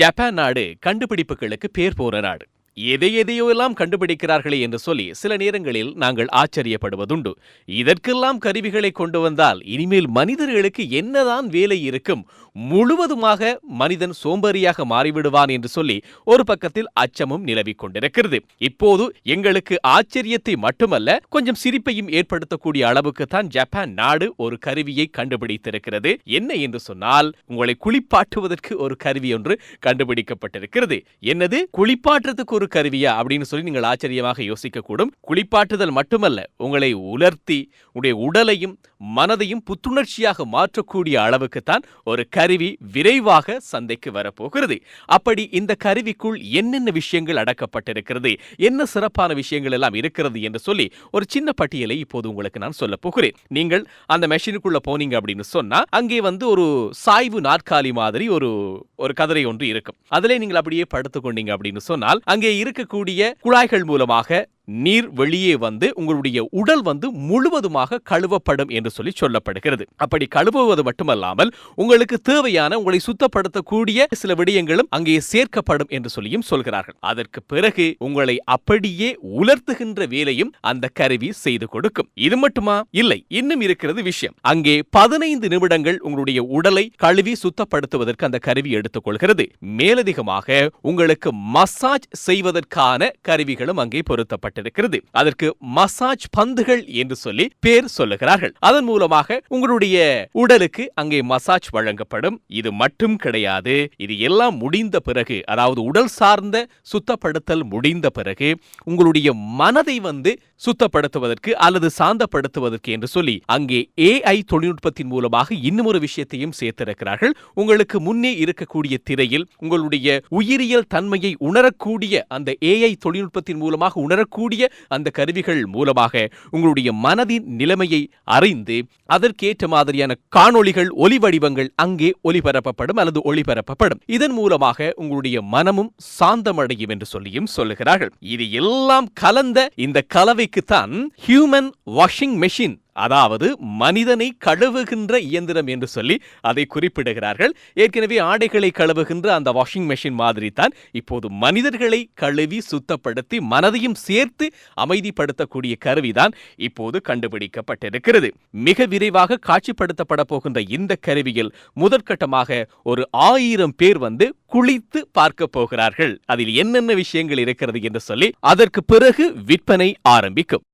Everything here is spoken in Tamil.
ஜப்பான் நாடு கண்டுபிடிப்புகளுக்கு பேர் போற நாடு. எதை எதையோ எல்லாம் கண்டுபிடிக்கிறார்களே என்று சொல்லி சில நேரங்களில் நாங்கள் ஆச்சரியப்படுவதுண்டு. இதற்கெல்லாம் கருவிகளை கொண்டு வந்தால் இனிமேல் மனிதர்களுக்கு என்னதான் வேலை இருக்கும் முழுவதுமாக மனிதன் சோம்பேறியாக மாறிவிடுவான் என்று சொல்லி ஒரு பக்கத்தில் அச்சமும் நிலவிக் கொண்டிருக்கிறது. இப்போது எங்களுக்கு ஆச்சரியத்தை மட்டுமல்ல கொஞ்சம் சிரிப்பையும் ஏற்படுத்தக்கூடிய அளவுக்கு தான் ஜப்பான் நாடு ஒரு கருவியை கண்டுபிடித்திருக்கிறது. என்ன என்று சொன்னால் உங்களை குளிப்பாட்டுவதற்கு ஒரு கருவி ஒன்று கண்டுபிடிக்கப்பட்டிருக்கிறது. என்னது? குளிப்பாட்டுறதுக்கு ஒரு கருவியா அப்படின்னு சொல்லி நீங்கள் ஆச்சரியமாக யோசிக்கக்கூடும். குளிப்பாட்டுதல் மட்டுமல்ல உங்களை உலர்த்தி உடைய உடலையும் மனதையும் புத்துணர்ச்சியாக மாற்றக்கூடிய அளவுக்கு தான் ஒரு கருவி விரைவாக சந்தைக்கு வரப்போகிறது. அப்படி இந்த கருவிக்குள் என்னென்ன விஷயங்கள் அடக்கப்பட்டிருக்கிறது என்ன சிறப்பான விஷயங்கள் எல்லாம் இருக்கிறது என்று சொல்லி ஒரு சின்ன பட்டியலை இப்போது உங்களுக்கு நான் சொல்ல போகிறேன். நீங்கள் அந்த மெஷினுக்குள்ள போனீங்க அப்படின்னு சொன்னா அங்கே வந்து ஒரு சாய்வு நாற்காலி மாதிரி ஒரு ஒரு கதிரை ஒன்று இருக்கும். அதிலே நீங்கள் அப்படியே படுத்துக் கொண்டீங்க அப்படின்னு சொன்னால் அங்கே இருக்கக்கூடிய குழாய்கள் மூலமாக நீர் வெளியே வந்து உங்களுடைய உடல் வந்து முழுவதுமாக கழுவப்படும் என்று சொல்லி சொல்லப்படுகிறது. அப்படி கழுவுவது மட்டுமல்லாமல் உங்களுக்கு தேவையான உங்களை சுத்தப்படுத்தக்கூடிய சில விடயங்களும் அங்கே சேர்க்கப்படும் என்று சொல்லியும் சொல்கிறார்கள். அதற்கு பிறகு உங்களை அப்படியே உலர்த்துகின்ற வேலையும் அந்த கருவி செய்து கொடுக்கும். இது மட்டுமா? இல்லை இன்னும் இருக்கிறது விஷயம். அங்கே பதினைந்து நிமிடங்கள் உங்களுடைய உடலை கழுவி சுத்தப்படுத்துவதற்கு அந்த கருவி எடுத்துக்கொள்கிறது. மேலதிகமாக உங்களுக்கு மசாஜ் செய்வதற்கான கருவிகளும் அங்கே பொருத்தப்பட்டு செய்யப்பட்டிருக்கிறது அதற்கு மசாஜ் பந்துகள் என்று சொல்லி பேர் சொல்லுகிறார்கள். அதன் மூலமாக உங்களுடைய உடலுக்கு அங்கே மசாஜ் வழங்கப்படும். இது மட்டும் கிடையாது. இது எல்லாம் முடிந்த பிறகு அதாவது உடல் சார்ந்த சுத்தப்படுத்தல் முடிந்த பிறகு உங்களுடைய மனதை வந்து சுத்தப்படுத்துவதற்கு அல்லது சாந்தப்படுத்துவதற்கு என்று சொல்லி அங்கே ஏஐ தொழில்நுட்பத்தின் மூலமாக இன்னும் ஒரு விஷயத்தையும் சேர்த்திருக்கிறார்கள். உங்களுக்கு முன்னே இருக்கக்கூடிய திரையில் உங்களுடைய உயிரியல் தன்மையை உணரக்கூடிய அந்த ஏஐ தொழில்நுட்பத்தின் மூலமாக உணரக்கூடிய அந்த கருவிகள் மூலமாக உங்களுடைய மனதின் நிலைமையை அறிந்து அதற்கேற்ற மாதிரியான காணொளிகள் ஒலி வடிவங்கள் அங்கே ஒலிபரப்பப்படும் அல்லது ஒளிபரப்பப்படும். இதன் மூலமாக உங்களுடைய மனமும் சாந்தமடையும் என்று சொல்லியும் சொல்லுகிறார்கள். இது எல்லாம் கலந்த இந்த கலவைக்குத்தான் ஹியூமன் வாஷிங் மெஷின் அதாவது மனிதனை கழுவுகின்ற இயந்திரம் என்று சொல்லி அதை குறிப்பிடுகிறார்கள். ஏற்கனவே ஆடைகளை கழுவுகின்ற அந்த வாஷிங் மெஷின் மாதிரி தான் இப்போது மனிதர்களை கழுவி சுத்தப்படுத்தி மனதையும் சேர்த்து அமைதிப்படுத்தக்கூடிய கருவிதான் இப்போது கண்டுபிடிக்கப்பட்டிருக்கிறது. மிக விரைவாக காட்சிப்படுத்தப்பட போகின்ற இந்த கருவியில் முதற்கட்டமாக ஒரு ஆயிரம் பேர் வந்து குளித்து பார்க்க போகிறார்கள். அதில் என்னென்ன விஷயங்கள் இருக்கிறது என்று சொல்லி அதற்கு பிறகு விற்பனை ஆரம்பிக்கும்.